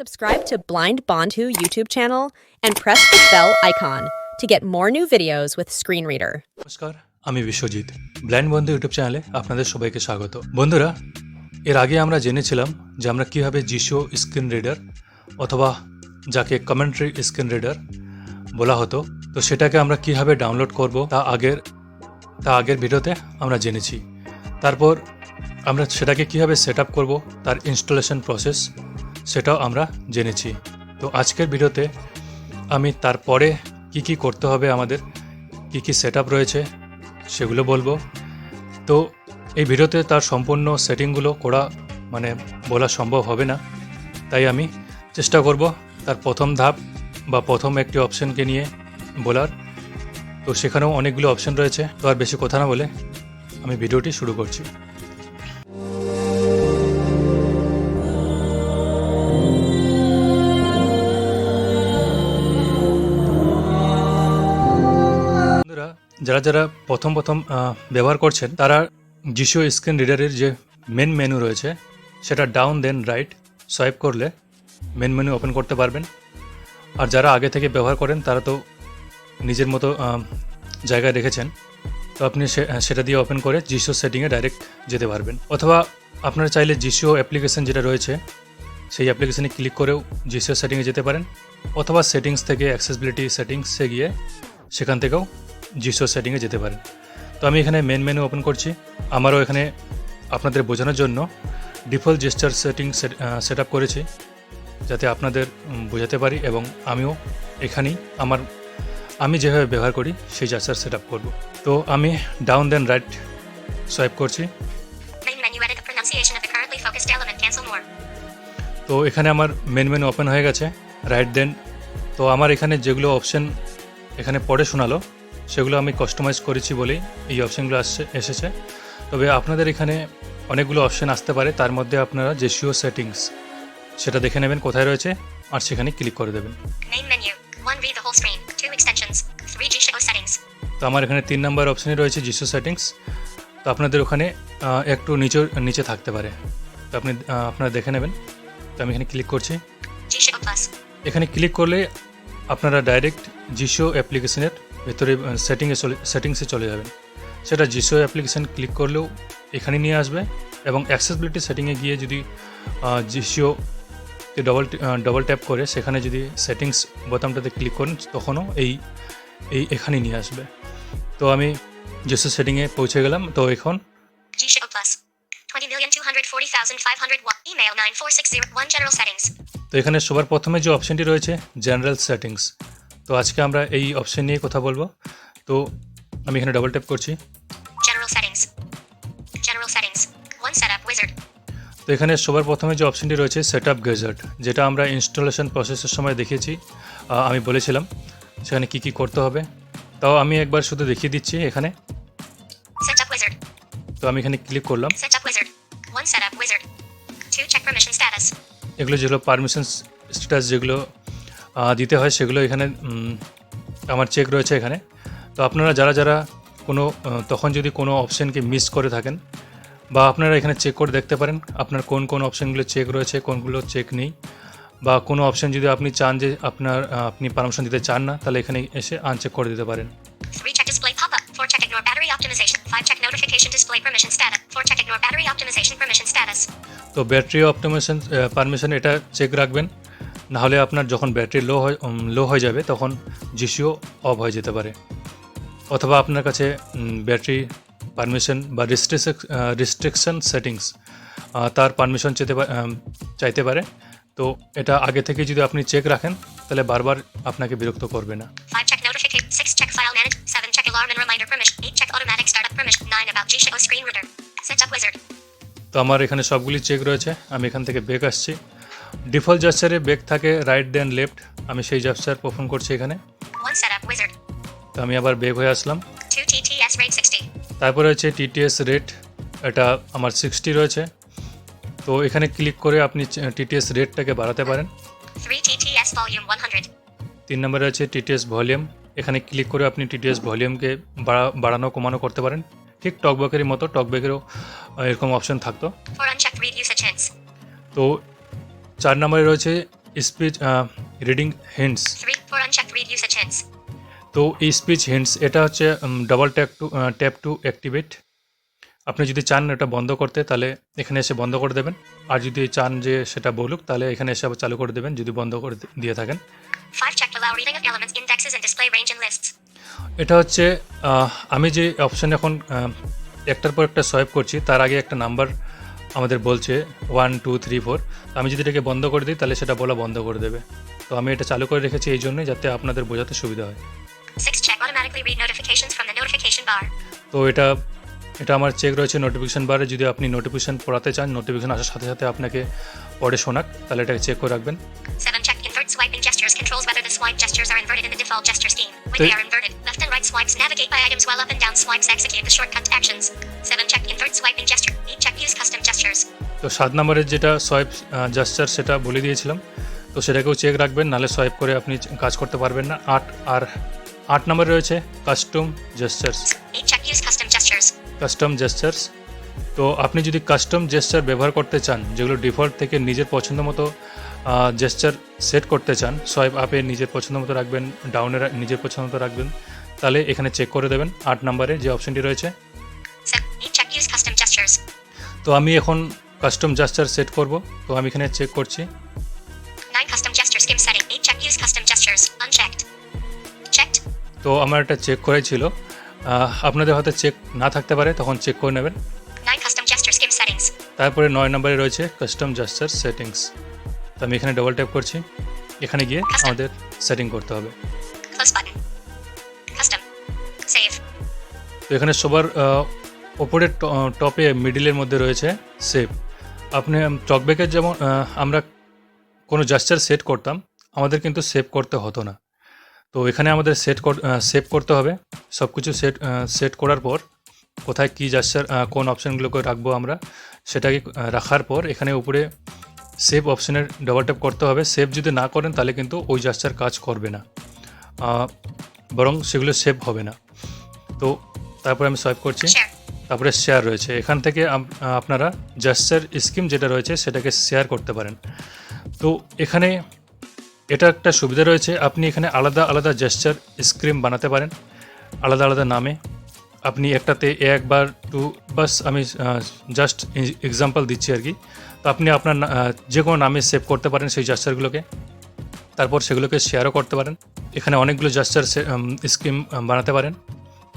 Subscribe to Blind Bondhu YouTube channel and press the bell icon to get more new videos with Screen Reader. নমস্কার, আমি Biswajit. Blind বন্ধু YouTube চ্যানেলে আপনাদের সবাইকে স্বাগত। বন্ধুরা, এর আগে আমরা জেনেছিলাম যে আমরা কীভাবে জিশো স্ক্রিন রিডার অথবা যাকে কমেন্ট্রি স্ক্রিন রিডার বলা হতো, তো সেটাকে আমরা কীভাবে ডাউনলোড করব তা আগের তা আগের ভিডিওতে আমরা জেনেছি। তারপর আমরা সেটাকে কীভাবে সেট আপ করব, তার ইনস্টলেশন প্রসেস সেটাও আমরা জেনেছি। তো আজকের ভিডিওতে আমি তারপরে কি কি করতে হবে, আমাদের কি কি সেট রয়েছে সেগুলো বলব। তো এই ভিডিওতে তার সম্পূর্ণ সেটিংগুলো করা মানে বলা সম্ভব হবে না। তাই আমি চেষ্টা করব তার প্রথম ধাপ বা প্রথম একটি অপশনকে নিয়ে বলার। তো সেখানেও অনেকগুলো অপশন রয়েছে, তো আর বেশি কথা না বলে আমি ভিডিওটি শুরু করছি। যারা যারা প্রথম প্রথম ব্যবহার করছেন, তারা জিশো স্ক্রিন রিডারের যে মেন মেনু রয়েছে, সেটা ডাউন দেন রাইট সোয়াইপ করলে মেন মেনু ওপেন করতে পারবেন। আর যারা আগে থেকে ব্যবহার করেন, তারা তো নিজের মতো জায়গায় রেখেছেন, তো আপনি সেটা দিয়ে ওপেন করে জিশো সেটিংয়ে ডাইরেক্ট যেতে পারবেন। অথবা আপনারা চাইলে জিশো অ্যাপ্লিকেশন যেটা রয়েছে, সেই অ্যাপ্লিকেশনে ক্লিক করেও জিসিও সেটিংয়ে যেতে পারেন। অথবা সেটিংস থেকে অ্যাক্সেসিবিলিটি সেটিংসে গিয়ে সেখান থেকেও জিসিও সেটিংয়ে যেতে পারেন। তো আমি এখানে মেন মেনু ওপেন করছি। আমারও এখানে আপনাদের বোঝানোর জন্য default gesture setting set up করেছি যাতে আপনাদের বোঝাতে পারি এবং আমিও এখানেই আমার আমি যেভাবে ব্যবহার করি সেই জেস্টার সেট আপ করব। তো আমি ডাউন দেন রাইট সোয়াইপ করছি. তো এখানে আমার মেন মেনু ওপেন হয়ে গেছে রাইট দেন তো আমার এখানে যেগুলো অপশন এখানে পড়ে শোনালো সেগুলো আমি কাস্টমাইজ করেছি বলেই এই অপশানগুলো আসছে এসেছে তবে আপনাদের এখানে অনেকগুলো অপশান আসতে পারে তার মধ্যে আপনারা যে শিও সেটিংস সেটা দেখে নেবেন কোথায় রয়েছে আর সেখানে ক্লিক করে দেবেন Main menu. 1. Read the whole screen. 2. Extensions. 3. G-Show settings. তো আমার এখানে তিন নাম্বার অপশনে রয়েছে জিসো সেটিংস তো আপনাদের ওখানে একটু নিচে নিচে থাকতে পারে তো আপনি আপনারা দেখে নেবেন তো আমি এখানে ক্লিক করছি এখানে ক্লিক করলে আপনারা ডাইরেক্ট জিশো অ্যাপ্লিকেশনের ভেতরে সেটিংয়ে চলে সেটিংসে চলে যাবেন সেটা জিশো অ্যাপ্লিকেশন ক্লিক করলেও এখানে নিয়ে আসবে এবং অ্যাক্সেসিবিলিটি সেটিংয়ে গিয়ে যদি জিশিও ডবল ডবল ট্যাপ করে সেখানে যদি সেটিংস বোতামটাতে ক্লিক করেন তখনও এই এই এখানে নিয়ে আসবে তো আমি জিশো সেটিংয়ে পৌঁছে গেলাম তো এখন G-Show Plus. 20,240,501. Email 9460. 1. General settings. তো এখানে সবার প্রথমে যে অপশনটি রয়েছে জেনারেল সেটিংস তো আজকে আমরা এই অপশন নিয়ে কথা বলব তো আমি এখানে ডবল ট্যাপ করছি General settings. General settings. 1. Setup wizard. তো এখানে সবার প্রথমে যে অপশনটি রয়েছে সেট আপ গেজার্ট যেটা আমরা ইনস্টলেশন প্রসেসের সময় দেখেছি আমি বলেছিলাম সেখানে কি কি করতে হবে তাও আমি একবার শুধু দেখিয়ে দিচ্ছি এখানে তো আমি এখানে ক্লিক করলাম Setup wizard. 1. Setup wizard. 2. Check permission status. এগুলো যেগুলো পারমিশন স্ট্যাটাস যেগুলো দিতে হয় সেগুলো এখানে আমার চেক রয়েছে এখানে তো আপনারা যারা যারা কোনো তখন যদি কোনো অপশানকে মিস করে থাকেন বা আপনারা এখানে চেক করে দেখতে পারেন আপনার কোন কোন অপশানগুলো চেক রয়েছে কোনগুলো চেক নেই বা কোনো অপশান যদি আপনি চান যে আপনার আপনি পারমিশন দিতে চান না তাহলে এখানে এসে আনচেক করে দিতে পারেন 3. Check display pop-up. 4. Check ignore battery optimization. 5. Check notification display permission status. 4. Check ignore battery optimization permission status. তো ব্যাটারি অপটিমেশন পারমিশন এটা চেক রাখবেন না হলে আপনার যখন ব্যাটারি লো হয় লো হয়ে যাবে তখন জিসিও অফ হয়ে যেতে পারে অথবা আপনার কাছে ব্যাটারি পারমিশন বা রেস্ট্রিকশন সেটিংস তার পারমিশন চেতে চাইতে পারে তো এটা আগে থেকে যদি আপনি চেক রাখেন তাহলে বারবার আপনাকে বিরক্ত করবে না 5. Check notification. 6. Check file manage. 7. Check alarm and reminder permission. 8. Check automatic startup permission. 9. About G-Show screen reader. Setup wizard. তো আমার এখানে সবগুলি চেক রয়েছে আমি এখান থেকে বেক আসছি ডিফল্ট জাস্টারে বেক থাকে রাইট দেন লেফট আমি সেই জাস্টার পারফর্ম করছি এখানে 1. Setup wizard. তো আমি আবার বেক হয়ে আসলাম 2. TTS rate 60. তারপরে হচ্ছে টিটিএস রেট এটা আমার সিক্সটি রয়েছে তো এখানে ক্লিক করে আপনি টিটিএস রেটটাকে বাড়াতে পারেন 3. TTS volume 100. তিন নম্বরে আছে টিটিএস ভলিউম এখানে ক্লিক করে আপনি টিটিএস ভলিউমকে বাড়ানো কমানো করতে পারেন ঠিক টকব্যাকেরই মতো টকব্যাকেরও এরকম অপশন থাকতো 4. Unchecked read usage hints. তো চার নম্বরে রয়েছে speech reading hints 3. For unchecked read usage hints. তো এই স্পিচ হিন্টস এটা হচ্ছে double tap to tap to activate আপনি যদি চান এটা বন্ধ করতে তাহলে এখানে এসে বন্ধ করে দেবেন আর যদি চান যে সেটা বলুক তাহলে এখানে এসে আবার চালু করে দেবেন যদি বন্ধ করে দিয়ে থাকেন 5. Check allow reading of elements, indexes, and display range and lists. এটা হচ্ছে আমি যে অপশান এখন একটার পর একটা সোয়াইপ করছি তার আগে একটা নাম্বার আমাদের বলছে ওয়ান টু থ্রি ফোর আমি যদি এটাকে বন্ধ করে দিই তাহলে সেটা বলা বন্ধ করে দেবে তো আমি এটা চালু করে রেখেছি এই জন্যই যাতে আপনাদের বোঝাতে সুবিধা হয় 6. Check automatically read notifications from the notification bar. তো এটা এটা আমার চেক রয়েছে নোটিফিকেশন বারে যদি আপনি নোটিফিকেশন পড়াতে চান নোটিফিকেশন আসার সাথে সাথে আপনাকে পড়ে শোনাক তাহলে এটাকে চেক করে রাখবেন 7. Check invert swiping gestures controls whether the swipe gestures are inverted in the default gesture scheme. When they are inverted, left and right swipes navigate by items while up and down swipes execute the shortcut actions. 7. Check invert swiping gesture. তো সাত নম্বরের যেটা swipe জাস্টার সেটা বলে দিয়েছিলাম তো সেটাকেও check রাখবেন নাহলে সোয়াইপ করে আপনি কাজ করতে পারবেন না আট আর আট নম্বরে রয়েছে custom gestures 8. Check use custom gestures. Custom gestures তো আপনি যদি কাস্টম জেস্টার ব্যবহার করতে চান যেগুলো ডিফল্ট থেকে নিজের পছন্দ মতো জেস্টার সেট করতে চান সোয়াইপ আপে নিজের পছন্দ মতো রাখবেন ডাউনে নিজের পছন্দ মতো রাখবেন তাহলে এখানে চেক করে দেবেন আট নম্বরে যে অপশনটি রয়েছে 7. 8. Check use custom gestures. তো আমি এখন কাস্টম জাস্টার সেট করব তো আমি এখানে চেক করছি 9. Custom gesture scheme setting. 8. Check use custom gestures. Unchecked. Checked. তো আমার এটা চেক করাই ছিল আপনাদের হয়তো চেক না থাকতে পারে তখন চেক করে নেবেন 9. Custom gesture scheme settings. তারপরে নয় নম্বরে রয়েছে কাস্টম জাস্টার সেটিংস তো আমি এখানে ডবল ট্যাপ করছি এখানে গিয়ে আমাদের সেটিং করতে হবে. তো এখানে সবার ওপরের টপে মিডিলের মধ্যে রয়েছে সেভ আপনি টকব্যাকের যেমন আমরা কোনো জাস্টার সেট করতাম, আমাদের কিন্তু সেভ করতে হতো না। তো এখানে আমাদের সেট সেভ করতে হবে। সব কিছু সেট সেট করার পর কোথায় কী জাস্টার কোন অপশানগুলোকে রাখব আমরা, সেটাকে রাখার পর এখানে উপরে সেভ অপশানের ডবল ট্যাপ করতে হবে। সেভ যদি না করেন তাহলে কিন্তু ওই জাস্টার কাজ করবে না। বরং সেগুলো সেভ হবে না। তো তারপরে আমি সোয়াইপ করছি. তারপরে শেয়ার রয়েছে। এখান থেকে আপনারা জাস্টার স্কিম যেটা রয়েছে, সেটাকে শেয়ার করতে পারেন। তো এখানে এটা একটা সুবিধা রয়েছে। আপনি এখানে আলাদা আলাদা জেস্টার স্ক্রিম বানাতে পারেন, আলাদা আলাদা নামে। আপনি একটাতে একবার টু বাস আমি জাস্ট এক্সাম্পল দিচ্ছি আর কি। তো আপনি আপনার যে কোনো নামে সেভ করতে পারেন সেই জাস্টারগুলোকে তারপর সেগুলোকে শেয়ারও করতে পারেন। এখানে অনেকগুলো জাস্টার স্কিম বানাতে পারেন।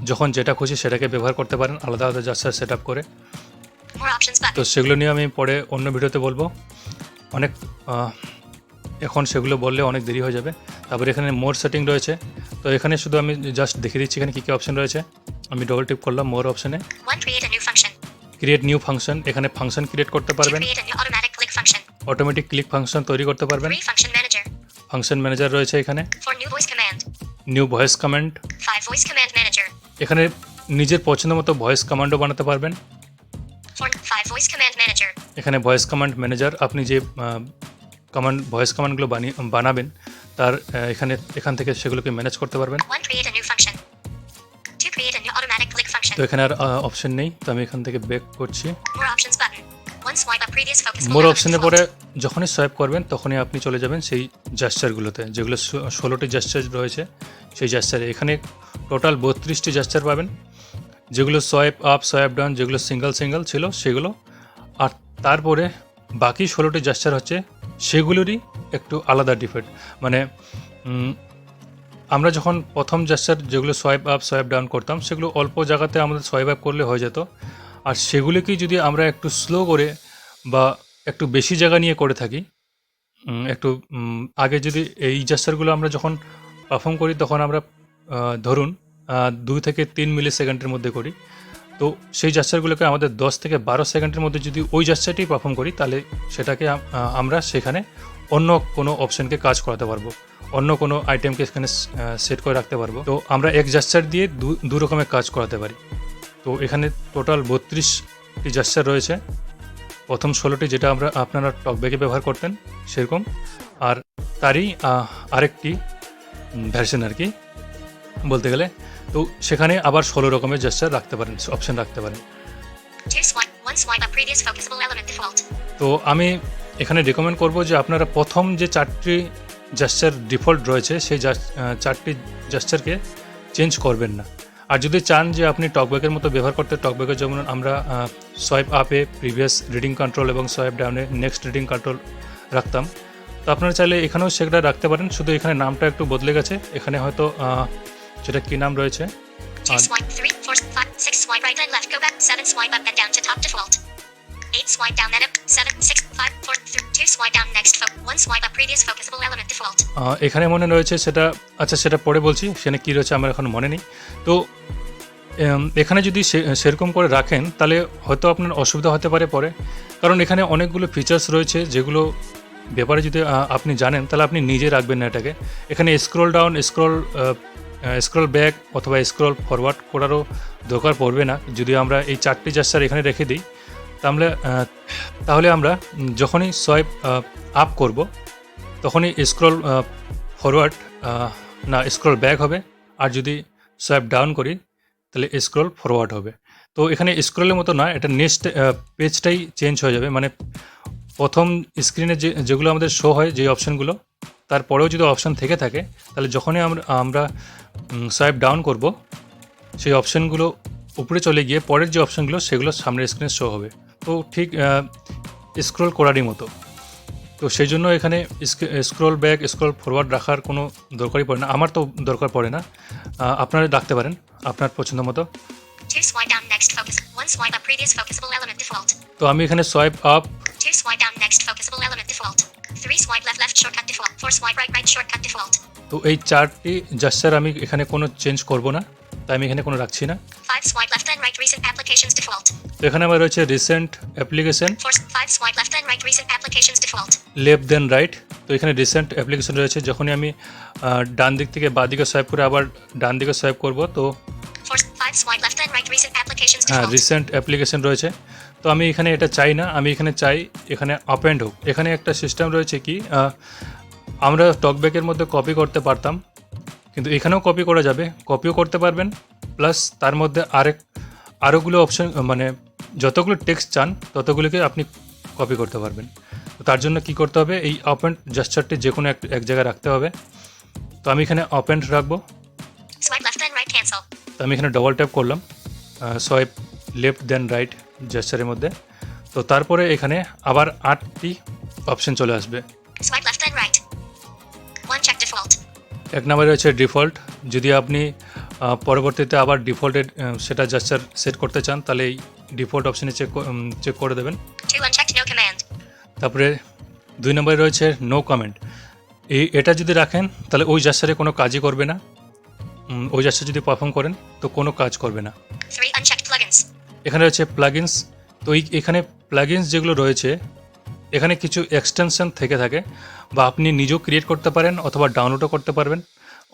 যখন যেটা খুশি সেটাকে ব্যবহার করতে পারেন আলাদা আলাদা জাস্টার সেট আপ করে. তো সেগুলো নিয়ে আমি পরে অন্য ভিডিওতে বলব অনেক এখন সেগুলো বললে অনেক দেরি হয়ে যাবে তারপরে এখানে মোর সেটিং রয়েছে তো এখানে শুধু আমি জাস্ট দেখিয়ে দিচ্ছি এখানে কী কী অপশন রয়েছে আমি ডবল টিপ করলাম মোর অপশনে 1. Create a new function. Create new function এখানে ফাংশন ক্রিয়েট করতে পারবেন. অটোমেটিক ক্লিক ফাংশন তৈরি করতে পারবেন 3. Function manager. ফাংশন ম্যানেজার রয়েছে এখানে 4. New voice new voice command এখানে নিজের পছন্দ মতো ভয়েস কমান্ডও বানাতে পারবেন 4. 5. Voice command manager. এখানে ভয়েস কমান্ড ম্যানেজার আপনি যে কমান্ড ভয়েস কমান্ডগুলো বানিয়ে বানাবেন তার এখানে এখান থেকে সেগুলোকে ম্যানেজ করতে পারবেন 1. Create a new function. 2. Create a new automatic click function. তো এখানে আর অপশন নেই তো আমি এখান থেকে ব্যাক করছি মোর অপশনের পরে যখনই সোয়াইপ করবেন তখনই আপনি চলে যাবেন সেই জাস্টারগুলোতে যেগুলো ষোলোটি জাস্টার রয়েছে সেই জাস্টারে এখানে টোটাল বত্রিশটি জাস্টার পাবেন। যেগুলো সোয়াইপ আপ সোয়াইপ ডাউন যেগুলো সিঙ্গেল সিঙ্গেল ছিল সেগুলো। আর তারপরে বাকি ষোলোটি জাস্টার হচ্ছে সেগুলোরই একটু আলাদা ডিফেক্ট মানে আমরা যখন প্রথম জাস্টার যেগুলো সোয়াইপ আপ সোয়াইপ ডাউন করতাম সেগুলো অল্প জায়গাতে আমাদের সোয়াইপ আপ করলে হয়ে যেত। আর সেগুলোকেই যদি আমরা একটু স্লো করে বা একটু বেশি জায়গা নিয়ে করে থাকি একটু আগে যদি এই জাস্টারগুলো আমরা যখন পারফর্ম করি তখন আমরা ধরুন দুই থেকে তিন মিলি সেকেন্ডের মধ্যে করি। তো সেই জাস্টারগুলোকে আমাদের দশ থেকে বারো সেকেন্ডের মধ্যে যদি ওই জাস্টারটি পারফর্ম করি তাহলে সেটাকে আমরা সেখানে অন্য কোনো অপশনকে কাজ করাতে পারব। অন্য কোনো আইটেমকে সেখানে সেট করে রাখতে পারব। তো আমরা এক জাস্টার দিয়ে দু রকমের কাজ করাতে পারি। তো এখানে টোটাল বত্রিশটি জাস্টার রয়েছে। প্রথম ষোলোটি যেটা আমরা আপনারা টকব্যাগে ব্যবহার করতেন সেরকম আর তারই আরেকটি ভ্যারশন আর কি বলতে গেলে তো সেখানে আবার ষোলো রকমের জেস্টার রাখতে পারেন অপশন রাখতে পারেন 2. Swipe. 1. Swipe up previous focusable element default. তো আমি এখানে রেকমেন্ড করব যে আপনারা প্রথম যে চারটি জাস্টার ডিফল্ট রয়েছে সেই চারটি জাস্টারকে চেঞ্জ করবেন না আর যদি চান যে আপনি টকব্যাকের মতো ব্যবহার করতে টকব্যাকের যেমন আমরা সোয়াইপ আপে প্রিভিয়াস রিডিং কন্ট্রোল এবং সোয়াইপ ডাউনে নেক্সট রিডিং কন্ট্রোল রাখতাম। তো আপনারা চাইলে এখানেও সেটা রাখতে পারেন, শুধু এখানে নামটা একটু বদলে গেছে। এখানে হয়তো সেটা কী নাম রয়েছে? এখানে মনে রয়েছে সেটা আচ্ছা সেটা পরে বলছি, সেখানে কী রয়েছে আমার এখন মনে নেই। তো এখানে যদি সেরকম করে রাখেন, তাহলে হয়তো আপনার অসুবিধা হতে পারে পরে। কারণ এখানে অনেকগুলো ফিচার্স রয়েছে, যেগুলো ব্যাপারে যদি আপনি জানেন, তাহলে আপনি নিজে রাখবেন না এটাকে। এখানে scroll down scroll scroll back অথবা স্ক্রল ফরওয়ার্ড করারও দরকার পড়বে না। যদি আমরা এই চারটি জাস্টার এখানে রেখে দিই তাহলে তাহলে আমরা যখনই সোয়াইপ আপ করব, তখনই স্ক্রল ফরওয়ার্ড না স্ক্রল ব্যাক হবে। আর যদি সোয়াইপ ডাউন করি, তাহলে স্ক্রল ফরওয়ার্ড হবে। তো এখানে স্ক্রলের মতো না, এটা নেক্সট পেজটাই চেঞ্জ হয়ে যাবে। মানে প্রথম স্ক্রিনে যে, যেগুলো আমাদের শো হয়, যে অপশানগুলো তারপরেও যদি অপশান থেকে থাকে, তাহলে যখনই আমরা আমরা সোয়াইপ ডাউন করব, সেই অপশানগুলো উপরে চলে গিয়ে পরের যে অপশানগুলো সেগুলো সামনের স্ক্রিনে শো হবে। তো ঠিক স্ক্রল করারই মতো। তো সেই জন্য এখানে স্ক্রল ব্যাক স্ক্রল ফরওয়ার্ড রাখার কোনো দরকারই পড়ে না। আমার তো দরকার পড়ে না। আপনারা রাখতে পারেন আপনার পছন্দ মতো। তো আমি এখানে সোয়াইপ আপ তো এই চারটি জাস্টার আমি এখানে কোনো চেঞ্জ করব না। তাই আমি এখানে কোনো রাখছি না. তো এখানে আমার রয়েছে recent application. Left then right তো এখানে রিসেন্ট অ্যাপ্লিকেশন রয়েছে যখনই আমি ডান দিক থেকে বাঁ দিকে সোয়াইপ করে আবার ডান দিকে সোয়াইপ করব তো হ্যাঁ রিসেন্ট অ্যাপ্লিকেশন রয়েছে। তো আমি এখানে এটা চাই না আমি এখানে চাই এখানে আপ অ্যান্ড হোক। এখানে একটা সিস্টেম রয়েছে কি আমরা টকব্যাকের মধ্যে কপি করতে পারতাম কিন্তু এখানেও কপি করা যাবে। কপিও করতে পারবেন। প্লাস তার মধ্যে আরেক আরোগুলো অপশন মানে যতগুলো টেক্সট চান ততগুলোকে আপনি কপি করতে পারবেন। তো তার জন্য কি করতে হবে? এই অ্যান্ড জাস্টারটি যে কোনো এক এক জায়গায় রাখতে হবে। তো আমি এখানে অ্যান্ড রাখব. তো আমি এখানে ডবল ট্যাপ করলাম। সোয়াইপ লেফট দেন রাইট জেস্টারের মধ্যে। তো তারপরে এখানে আবার আটটি অপশন চলে আসবে। এক নম্বরে রয়েছে ডিফল্ট। যদি আপনি পরবর্তীতে আবার ডিফল্টেড সেটা জাস্টার সেট করতে চান তাহলে এই ডিফল্ট অপশানে চেক চেক করে দেবেন. তারপরে দুই নম্বরে রয়েছে নো কমেন্ট এই এটা যদি রাখেন তাহলে ওই জাস্টারে কোনো কাজই করবে না। ওই জাস্টার যদি পারফর্ম করেন তো কোনো কাজ করবে না. এখানে রয়েছে প্লাগিনস তো এই এখানে প্লাগিনস যেগুলো রয়েছে এখানে কিছু এক্সটেনশন থেকে থাকে বা আপনি নিজেও ক্রিয়েট করতে পারেন অথবা ডাউনলোডও করতে পারবেন।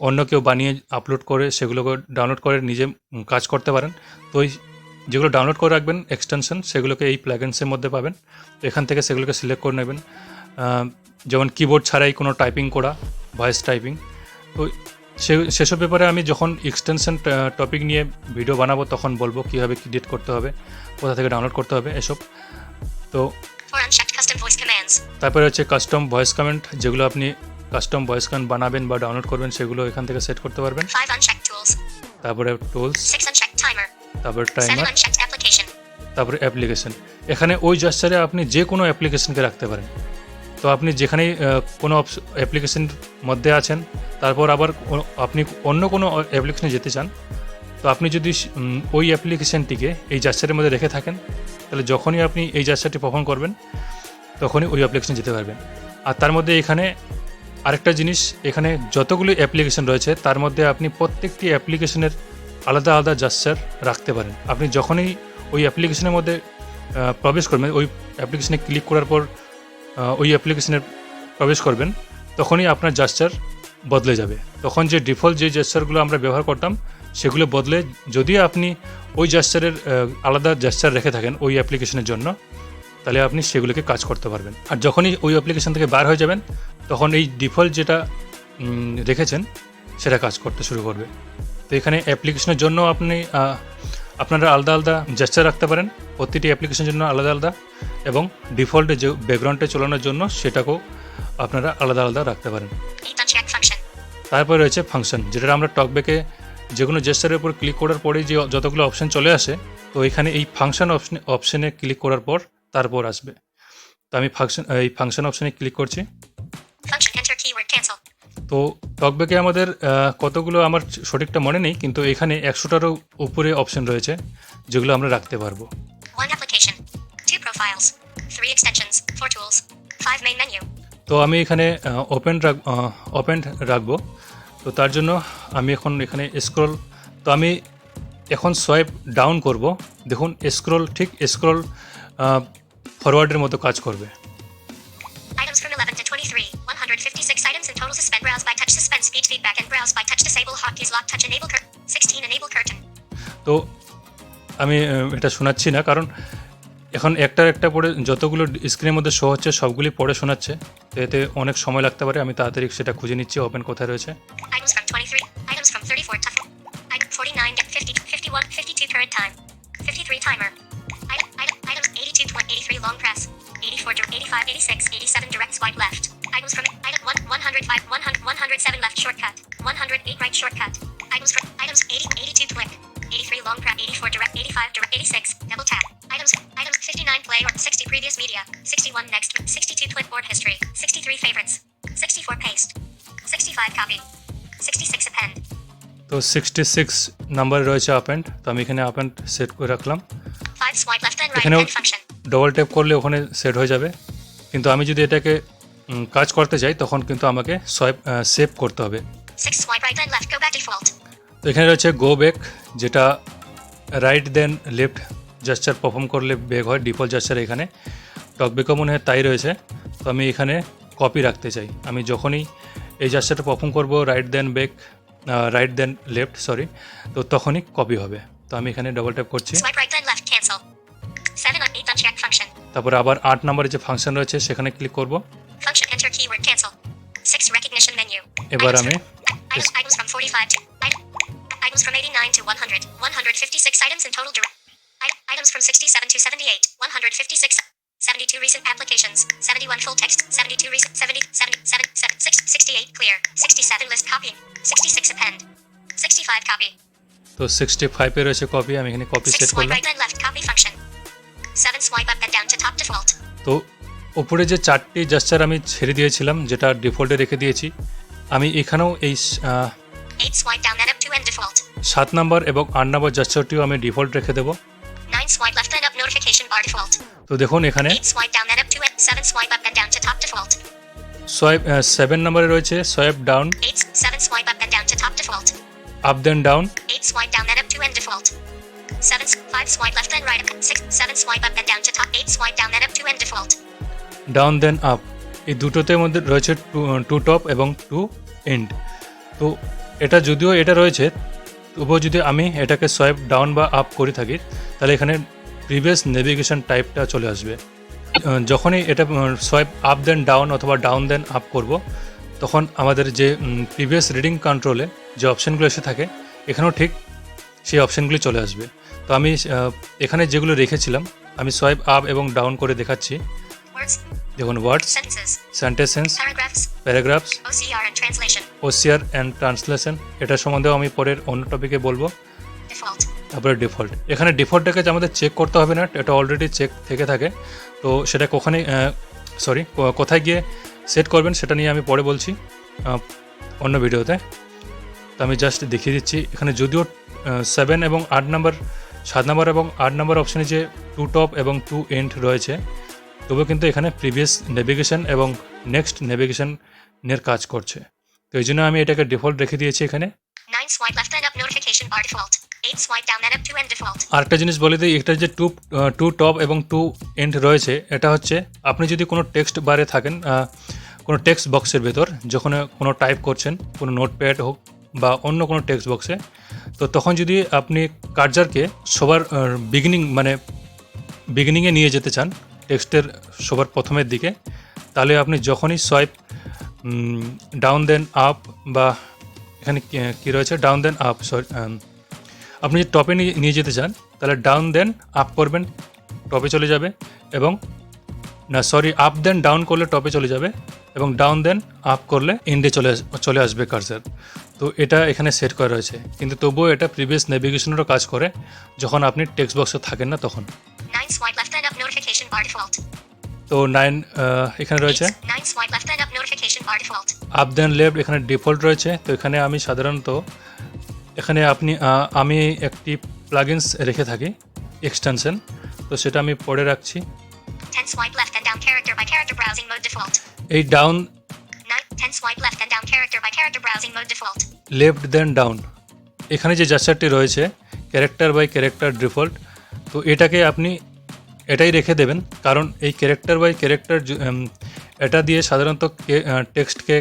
অন্য কেউ বানিয়ে আপলোড করে সেগুলোকে ডাউনলোড করে নিজে কাজ করতে পারেন। তো এই যেগুলো ডাউনলোড করে রাখবেন এক্সটেনশন সেগুলোকে এই প্লাগিনসের মধ্যে পাবেন। তো এখান থেকে সেগুলোকে সিলেক্ট করে নেবেন। যেমন কিবোর্ড ছাড়াই কোনো টাইপিং করা ভয়েস টাইপিং তো সে, সেসব ব্যাপারে আমি যখন এক্সটেনশন টপিক নিয়ে ভিডিও বানাবো তখন বলব কীভাবে ক্রিয়েট করতে হবে, কোথা থেকে ডাউনলোড করতে হবে, এসব। তো custom voice commands. তারপরে হচ্ছে কাস্টম ভয়েস কমেন্ট যেগুলো আপনি কাস্টম ভয়েস কমেন্ট বানাবেন বা ডাউনলোড করবেন সেগুলো এখান থেকে সেট করতে পারবেন Five unchecked tools. তারপরে টুলস Six unchecked timer. তারপরে টাইমার unchecked application. তারপরে অ্যাপ্লিকেশন এখানে ওই জাস্টারে আপনি যে কোনো অ্যাপ্লিকেশনকে রাখতে পারেন তো আপনি যেখানেই কোনো অ্যাপ্লিকেশন মধ্যে আছেন তারপর আবার আপনি অন্য কোনো অ্যাপ্লিকেশনে যেতে চান তো আপনি যদি ওই অ্যাপ্লিকেশনটিকে এই জাস্টারের মধ্যে রেখে থাকেন তাহলে যখনই আপনি এই জাস্টারটি পারফর্ম করবেন তখনই ওই অ্যাপ্লিকেশন যেতে পারবেন আর তার মধ্যে এখানে আরেকটা জিনিস, এখানে যতগুলো অ্যাপ্লিকেশন রয়েছে, তার মধ্যে আপনি প্রত্যেকটি অ্যাপ্লিকেশনের আলাদা আলাদা জাস্টার রাখতে পারেন। আপনি যখনই ওই অ্যাপ্লিকেশনের মধ্যে প্রবেশ করবেন, ওই অ্যাপ্লিকেশনে ক্লিক করার পর ওই অ্যাপ্লিকেশনে প্রবেশ করবেন, তখনই আপনার জাস্টার বদলে যাবে। তখন যে ডিফল্ট যে জাস্টারগুলো আমরা ব্যবহার করতাম, সেগুলো বদলে যদি আপনি ওই জাস্টারের আলাদা জাস্টার রেখে থাকেন ওই অ্যাপ্লিকেশনের জন্য তাহলে আপনি সেগুলোকে কাজ করতে পারবেন। আর যখনই ওই অ্যাপ্লিকেশন থেকে বার হয়ে যাবেন তখন এই ডিফল্ট যেটা রেখেছেন সেটা কাজ করতে শুরু করবে। তো এখানে অ্যাপ্লিকেশনের জন্য আপনি আপনারা আলাদা আলাদা জেস্টার রাখতে পারেন। প্রতিটি অ্যাপ্লিকেশনের জন্য আলাদা আলাদা এবং ডিফল্টে যে ব্যাকগ্রাউন্ডে চালানোর জন্য সেটাকেও আপনারা আলাদা আলাদা রাখতে পারেন। 8 uncheck function. তারপরে রয়েছে ফাংশন যেটা আমরা টকব্যাকে যে কোনো জেস্টারের উপর ক্লিক করার পরেই যে যতগুলো অপশন চলে আসে তো এখানে এই ফাংশন অপশনে অপশনে ক্লিক করার পর তারপর আসবে। তো আমি ফাংশন এই ফাংশন অপশনে ক্লিক করছি. তো টকব্যাকে আমাদের কতগুলো আমার সঠিকটা মনে নেই কিন্তু এখানে একশোটারও উপরে অপশন রয়েছে যেগুলো আমরা রাখতে পারব. তো আমি এখানে ওপেন রাখ ওপেন রাখব। তো তার জন্য আমি এখন এখানে স্ক্রল তো আমি এখন সোয়াইপ ডাউন করব। দেখুন স্ক্রল ঠিক স্ক্রল ফরওয়ার্ডের মতো কাজ করবে। তো আমি এটা শোনাচ্ছি না কারণ এখন একটার একটা পড়ে যতগুলো স্ক্রিনের মধ্যে শো হচ্ছে সবগুলি পড়ে শোনাচ্ছে। তো এতে অনেক সময় লাগতে পারে আমি তাড়াতাড়ি সেটা খুঁজে নিচ্ছি ওপেন কোথায় রয়েছে। Items from 23, items from 34, 49, 50, 51, 52, third time, 53 timer. Item, item, items 82. 83 long press. 84. dir- 85. 86. 87 direct swipe left. Items from item 1. 105. 100. 107 left shortcut. 108 right shortcut. Items from items 80. 82 click. 83 long press. 84 direct. 85 direct. 86 double tap. Items items 59 play or 60 previous media. 61 next. 62 clipboard history. 63 favorites. 64 paste. 65 copy. 66 append. তো sixty six number রয়েছে append তো আমি এখানে আপেন্ড set করে রাখলাম 5 swipe left and right এখানেও append function. Double tap করলে ওখানে সেট হয়ে যাবে। কিন্তু আমি যদি এটাকে কাজ করতে চাই তখন কিন্তু আমাকে সোয়াইপ সেভ করতে হবে। 6 swipe right and left go back default. তো এখানে রয়েছে গো ব্যাক যেটা right then left gesture perform করলে বেগ হয় ডিফল্ট জাস্টার এখানে। টক বেকও মনে হয় তাই রয়েছে। তো আমি এখানে কপি রাখতে চাই। আমি যখনই এই জাস্টারটা পারফর্ম করব right then back right then left sorry তো তখনই কপি হবে। তো আমি এখানে ডবল ট্যাপ করছি। তারপরে আবার আট নম্বরে যে ফাংশন রয়েছে সেখানে ক্লিক করব Function enter keyword cancel. 6 recognition menu. এবার Items আমি from- i- items, items from 45 to item, items from 89 to 100. 156 items in total direct. i- items from 67 to 78. 156. 72 recent applications. 71 full text. 72 recent. 70. 70. 7. 7 6, 68 clear. 67 list copying. 66 append. 65 copy. তো sixty ফাইভে রয়েছে copy আমি এখানে copy 6 set swipe করলাম তো ওপরে যে চারটি জাস্টার আমি ছেড়ে দিয়েছিলাম যেটা ডিফল্টে রেখে দিয়েছি আমি এখানেও এই সাত নাম্বার এবং আট নাম্বার জাস্টারটিও আমি ডিফল্ট রেখে দেবো। তো দেখুন এখানে সোয়াইপ সেভেন নম্বরে রয়েছে swipe down up then down 8 swipe down and up to end default. 7 5 swipe left and right. 6 7 swipe up and down to top. 8 swipe down and up to end default. Down then up এই দুটোতে মধ্যে রয়েছে to top এবং to end তো এটা যদিও এটা রয়েছে, তবুও যদি আমি এটাকে সোয়াইপ ডাউন বা আপ করে থাকি, তাহলে এখানে প্রিভিয়াস নেভিগেশন টাইপটা চলে আসবে যখনই এটা সোয়াইপ আপ দেন ডাউন অথবা ডাউন দেন আপ করব, তখন আমাদের যে প্রিভিয়াস রিডিং কন্ট্রোলে যে অপশানগুলো এসে থাকে, এখানেও ঠিক সেই অপশানগুলি চলে আসবে। তো আমি এখানে যেগুলো রেখেছিলাম আমি সোয়াইপ আপ এবং ডাউন করে দেখাচ্ছি। দেখুন words paragraphs, paragraphs OCR and translation এটা সম্বন্ধেও আমি পরের অন্য টপিকে বলব। তারপরে ডিফল্ট এখানে ডিফল্টটাকে যে আমাদের চেক করতে হবে না এটা অলরেডি চেক থেকে থাকে। তো সেটা ওখানে সরি কোথায় গিয়ে সেট করবেন সেটা নিয়ে আমি পরে বলছি অন্য ভিডিওতে তো আমি জাস্ট দেখিয়ে দিচ্ছি। এখানে যদিও সেভেন এবং আট নাম্বার সাত নাম্বার এবং আট নাম্বার অপশানে যে টু টপ এবং টু এন্ড রয়েছে তবুও কিন্তু এখানে প্রিভিয়াস নেভিগেশন এবং নেক্সট নেভিগেশনের কাজ করছে তো এই জন্য আমি এটাকে ডিফল্ট রেখে দিয়েছি এখানে 9 swipe left and up notification bar default. 8 swipe down and up to end default. আরেকটা জিনিস বলে দিই এটা যে টু টু টপ এবং টু এন্ড রয়েছে এটা হচ্ছে আপনি যদি কোনো টেক্সট বারে থাকেন কোনো টেক্সট বক্সের ভেতর যখন কোনো টাইপ করছেন কোনো নোটপ্যাড হোক বা অন্য কোনো টেক্সট বক্সে তো তখন যদি আপনি কার্জারকে সবার বিগিনিং মানে বিগিনিংয়ে নিয়ে যেতে চান টেক্সটের সবার প্রথমের দিকে, তাহলে আপনি যখনই সোয়াইপ ডাউন দেন আপ বা এখানে কি- রয়েছে? ডাউন দেন আপ সরি আপনি যদি টপে নিয়ে যেতে চান, তাহলে ডাউন দেন আপ করবেন টপে চলে যাবে এবং না সরি আপ দেন ডাউন করলে টপে চলে যাবে এবং ডাউন দেন আপ করলে ইন্ডে চলে চলে আসবে কার্সার তো এটা এখানে সেট করা রয়েছে। কিন্তু তবুও এটা প্রিভিয়াস নেভিগেশনেরও কাজ করে যখন আপনি টেক্সট বক্সে থাকেন না তখন। 9 swipe left then up notification bar default. তো নাইন এখানে রয়েছে। 9 swipe left then up notification bar default. Up then left এখানে ডিফল্ট রয়েছে। তো এখানে আমি সাধারণত এখানে আপনি আমি একটি প্লাগইনস রেখে থাকি এক্সটেনশন তো সেটা আমি পড়ে রাখছি। 10 swipe left and down character by character browsing mode default. এই down 9 10 swipe left and down character by character browsing mode default. Left then down এখানে যে জাস্টারটি রয়েছে ক্যারেক্টার বাই ক্যারেক্টার ডিফল্ট তো এটাকে আপনি এটাই রেখে দেবেন। কারণ এই ক্যারেক্টার বাই ক্যারেক্টার এটা দিয়ে সাধারণত টেক্সটকে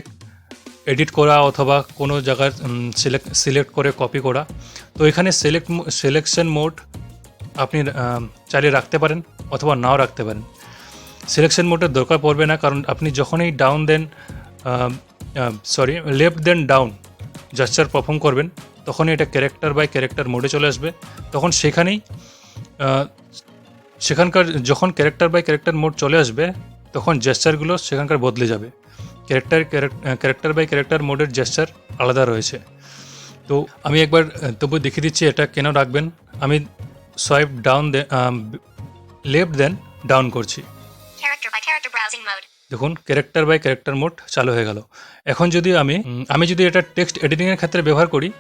এডিট করা অথবা কোনো জায়গার সিলেক্ট সিলেক্ট করে কপি করা। তো এখানে সিলেক্ট সিলেকশন মোড আপনি চালিয়ে রাখতে পারেন অথবা নাও রাখতে পারেন। সিলেকশন মোডের দরকার পড়বে না, কারণ আপনি যখনই down then sorry left then down gesture perform করবেন, তখনই এটা ক্যারেক্টার বাই ক্যারেক্টার মোডে চলে আসবে। তখন সেখানেই সেখানকার যখন ক্যারেক্টার বাই ক্যারেক্টার মোড চলে আসবে, তখন জেস্টারগুলো সেখানকার বদলে যাবে। ক্যারেক্টার ক্যারেক্টার বাই ক্যারেক্টার মোডের জেস্টার আলাদা রয়েছে। তো আমি একবার তবু দেখিয়ে দিচ্ছি এটা কেন রাখবেন। আমি swipe down left then down করছি। দেখুন ক্যারেক্টার বাই ক্যারেক্টার মোড চালু হয়ে গেল। এখন যদি আমি আমি যদি এটা টেক্সট এডিটিংয়ের ক্ষেত্রে ব্যবহার করি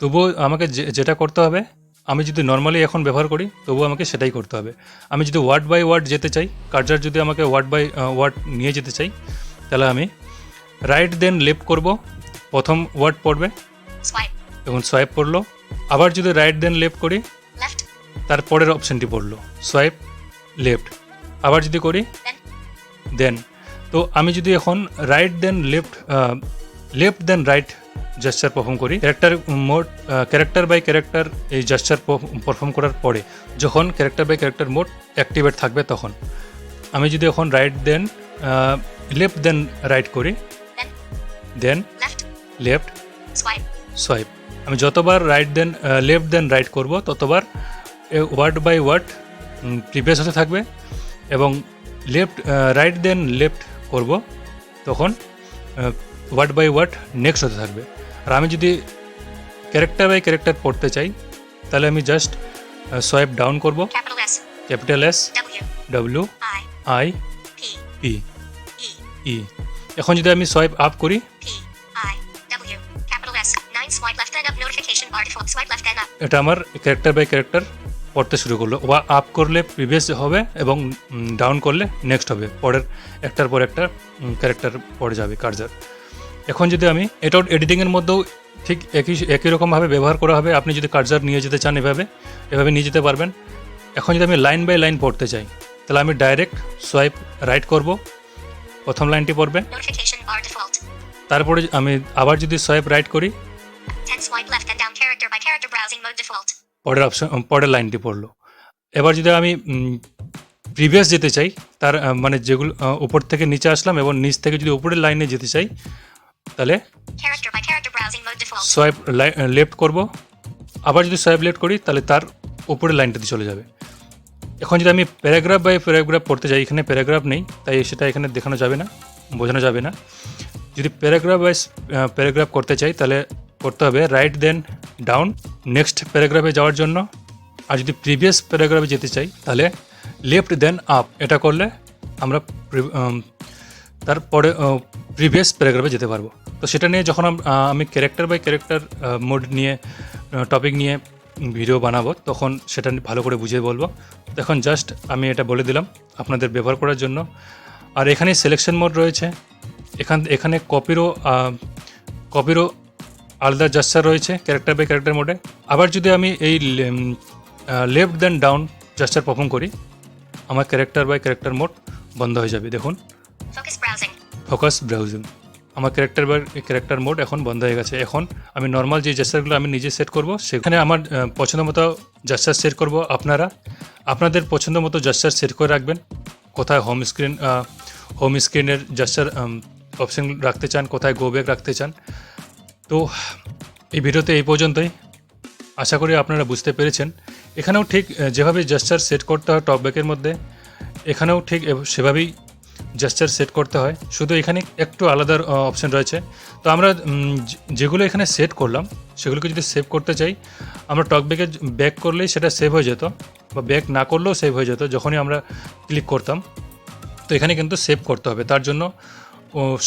তবুও আমাকে যে- যেটা করতে হবে আমি যদি নর্মালি এখন ব্যবহার করি তবুও আমাকে সেটাই করতে হবে। আমি যদি ওয়ার্ড বাই ওয়ার্ড যেতে চাই কার্জার যদি আমাকে ওয়ার্ড বাই ওয়ার্ড নিয়ে যেতে চাই তাহলে আমি রাইট দেন লেফট করব প্রথম ওয়ার্ড পড়বে দেখুন সোয়াইপ পড়ল। আবার যদি রাইট দেন লেফট করি তারপরের অপশানটি পড়ল। সোয়াইপ লেফট আবার যদি করি দেন। তো আমি যদি এখন right then left left then right gesture perform করি character mode character by character এই জাস্টার পারফর্ম করার পরে যখন character by character mode activate থাকবে তখন। আমি যদি এখন right then left then right করি দেন লেফট swipe. সোয়াইপ আমি যতবার right then left then right করব ততবার ওয়ার্ড বাই ওয়ার্ড প্রিভিয়াস হতে থাকবে এবং লেফট রাইট দেন লেফট করব তখন ওয়ার্ড বাই ওয়ার্ড নেক্সট হতে থাকবে। আর আমি যদি ক্যারেক্টার বাই ক্যারেক্টার পড়তে চাই তাহলে আমি জাস্ট সোয়াইপ ডাউন করব। Capital S W I P E এখন যদি আমি সোয়াইপ আপ করি P. I. W. Capital S. 9 swipe left then up. Notification. Bar default swipe left then up. এটা আমার ক্যারেক্টার বাই ক্যারেক্টার পড়তে শুরু করল। বা আপ করলে প্রিভিয়াস হবে এবং ডাউন করলে নেক্সট হবে। পরের একটার পর একটা ক্যারেক্টার পড়ে যাবে কার্জার এখন যদি আমি এটাও এডিটিংয়ের মধ্যেও ঠিক একই একই রকমভাবে ব্যবহার করা হবে আপনি যদি কার্জার নিয়ে যেতে চান এভাবে এভাবে নিয়ে যেতে পারবেন। এখন যদি আমি লাইন বাই লাইন পড়তে চাই তাহলে আমি ডাইরেক্ট সোয়াইপ রাইট করব। প্রথম লাইনটি পড়বে। তারপরে আমি আবার যদি সোয়াইপ রাইট করি 10 swipe left and down character by character browsing mode default পরের অপশন পরের লাইনটি পড়ল। এবার যদি আমি প্রিভিয়াস যেতে চাই তার মানে যেগুলো উপর থেকে নিচে আসলাম এবং নিচ থেকে যদি উপরের লাইনে যেতে চাই তাহলে সোয়াইপ লেফট করব। আবার যদি সোয়াইপ লেফট করি তাহলে তার উপরের লাইনটাতে চলে যাবে। এখন যদি আমি প্যারাগ্রাফ বাই প্যারাগ্রাফ পড়তে যাই এখানে প্যারাগ্রাফ নেই তাই সেটা এখানে দেখানো যাবে না বোঝানো যাবে না। যদি প্যারাগ্রাফ বাই প্যারাগ্রাফ করতে চাই তাহলে করতে হবে রাইট দেন ডাউন নেক্সট প্যারাগ্রাফে যাওয়ার জন্য। আর যদি প্রিভিয়াস প্যারাগ্রাফে যেতে চাই, তাহলে লেফট দেন আপ এটা করলে আমরা তারপরে প্রিভিয়াস প্যারাগ্রাফে যেতে পারব। তো সেটা নিয়ে যখন আমি ক্যারেক্টার বাই ক্যারেক্টার মোড নিয়ে টপিক নিয়ে ভিডিও বানাবো, তখন সেটা ভালো করে বুঝিয়ে বলব। এখন জাস্ট আমি এটা বলে দিলাম আপনাদের ব্যবহার করার জন্য। আর এখানে সিলেকশন মোড রয়েছে। এখান এখানে কপিরও কপিরও আলাদা জাস্টার রয়েছে ক্যারেক্টার বাই ক্যারেক্টার মোডে আবার যদি আমি এই left then down gesture perform করি আমার ক্যারেক্টার বাই ক্যারেক্টার মোড বন্ধ হয়ে যাবে দেখুন। ফোকাস ব্রাউজিং আমার ক্যারেক্টার বা ক্যারেক্টার মোড এখন বন্ধ হয়ে গেছে। এখন আমি নর্মাল যে জাস্টারগুলো আমি নিজে সেট করব সেখানে আমার পছন্দ মতো জেস্টার সেট করব আপনারা। আপনাদের পছন্দ মতো জেস্টার সেট করে রাখবেন। কোথায় হোম স্ক্রিন হোম স্ক্রিনের জাস্টার অপশন রাখতে চান কোথায় গো ব্যাক রাখতে চান। তো, এই ভিডিওতে এই পর্যন্তই। আশা করি আপনারা বুঝতে পেরেছেন। এখানেও ঠিক যেভাবে জেস্টার সেট করতে হয় টকব্যাকের মধ্যে, এখানেও ঠিক সেভাবেই জাস্টার সেট করতে হয়। শুধু এখানে একটু আলাদা অপশন রয়েছে। তো আমরা যেগুলো এখানে সেট করলাম, সেগুলোকে যদি সেভ করতে চাই, আমরা টকব্যাকে ব্যাক করলেই সেটা সেভ হয়ে যেত বা ব্যাক না করলেও সেভ হয়ে যেত, যখনই আমরা ক্লিক করতাম। তো এখানে কিন্তু সেভ করতে হবে। তার জন্য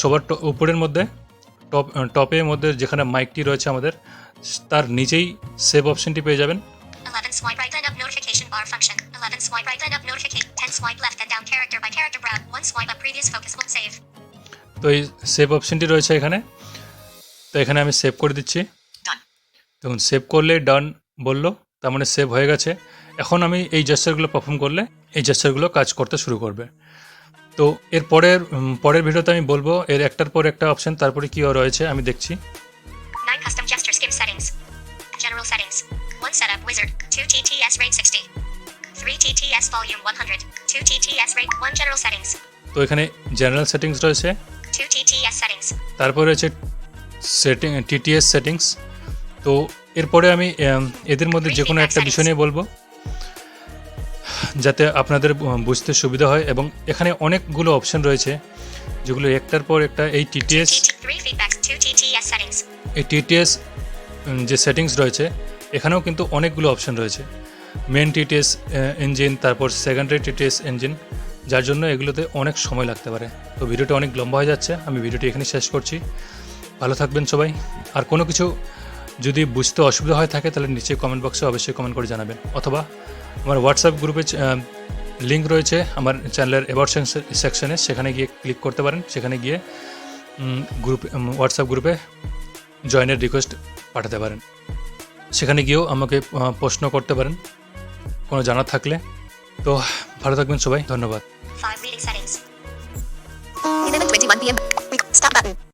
সবার উপরের মধ্যে টপ টপের মধ্যে যেখানে মাইকটি রয়েছে আমাদের তার নিচেই সেভ অপশনটি পেয়ে যাবেন। তো এই সেভ অপশনটি রয়েছে এখানে। তো এখানে আমি সেভ করে দিচ্ছি। দেখুন সেভ করলে ডান বলল তার মানে সেভ হয়ে গেছে। এখন আমি এই জেস্টারগুলো পারফর্ম করলে এই জেস্টারগুলো কাজ করতে শুরু করবে। তো এর পরের পরের ভিডিওতে আমি বলব এর একটার পর একটা অপশন তারপরে কী রয়েছে আমি দেখছি 9 custom gesture skim settings. General settings. 1 setup wizard. 2 TTS rate 60. 3 TTS volume 100. 2 TTS rate 1 general settings. তো এখানে জেনারেল সেটিংস রয়েছে 2 TTS settings. তারপরে রয়েছে সেটিং টিটিএস সেটিংস তো এরপরে আমি এদের মধ্যে যে কোনো একটা বিষয় নিয়ে বলব যাতে আপনাদের বুঝতে সুবিধা হয় এবং এখানে অনেকগুলো অপশন রয়েছে যেগুলো একটার পর একটা এই TTS TT 3 feedbacks. 2 TTS settings. এই টিটিএস যে সেটিংস রয়েছে এখানেও কিন্তু অনেকগুলো অপশন রয়েছে মেন টিটিএস ইঞ্জিন তারপর সেকেন্ডারি টিটিএস ইঞ্জিন যার জন্য এগুলোতে অনেক সময় লাগতে পারে তো ভিডিওটা অনেক লম্বা হয়ে যাচ্ছে আমি ভিডিওটি এখানে শেষ করছি ভালো থাকবেন সবাই আর কোনো কিছু যদি বুঝতে অসুবিধা হয় থাকে, তাহলে নিচে কমেন্ট বক্সে অবশ্যই কমেন্ট করে জানাবেন। অথবা আমার হোয়াটসঅ্যাপ গ্রুপে লিঙ্ক রয়েছে আমার চ্যানেলের এবার সেকশনে সেখানে গিয়ে ক্লিক করতে পারেন। সেখানে গিয়ে গ্রুপ হোয়াটসঅ্যাপ গ্রুপে জয়েনের রিকোয়েস্ট পাঠাতে পারেন। সেখানে গিয়েও আমাকে প্রশ্ন করতে পারেন। কোনো জানার থাকলে। তো ভালো থাকবেন সবাই। ধন্যবাদ। 5 reading settings.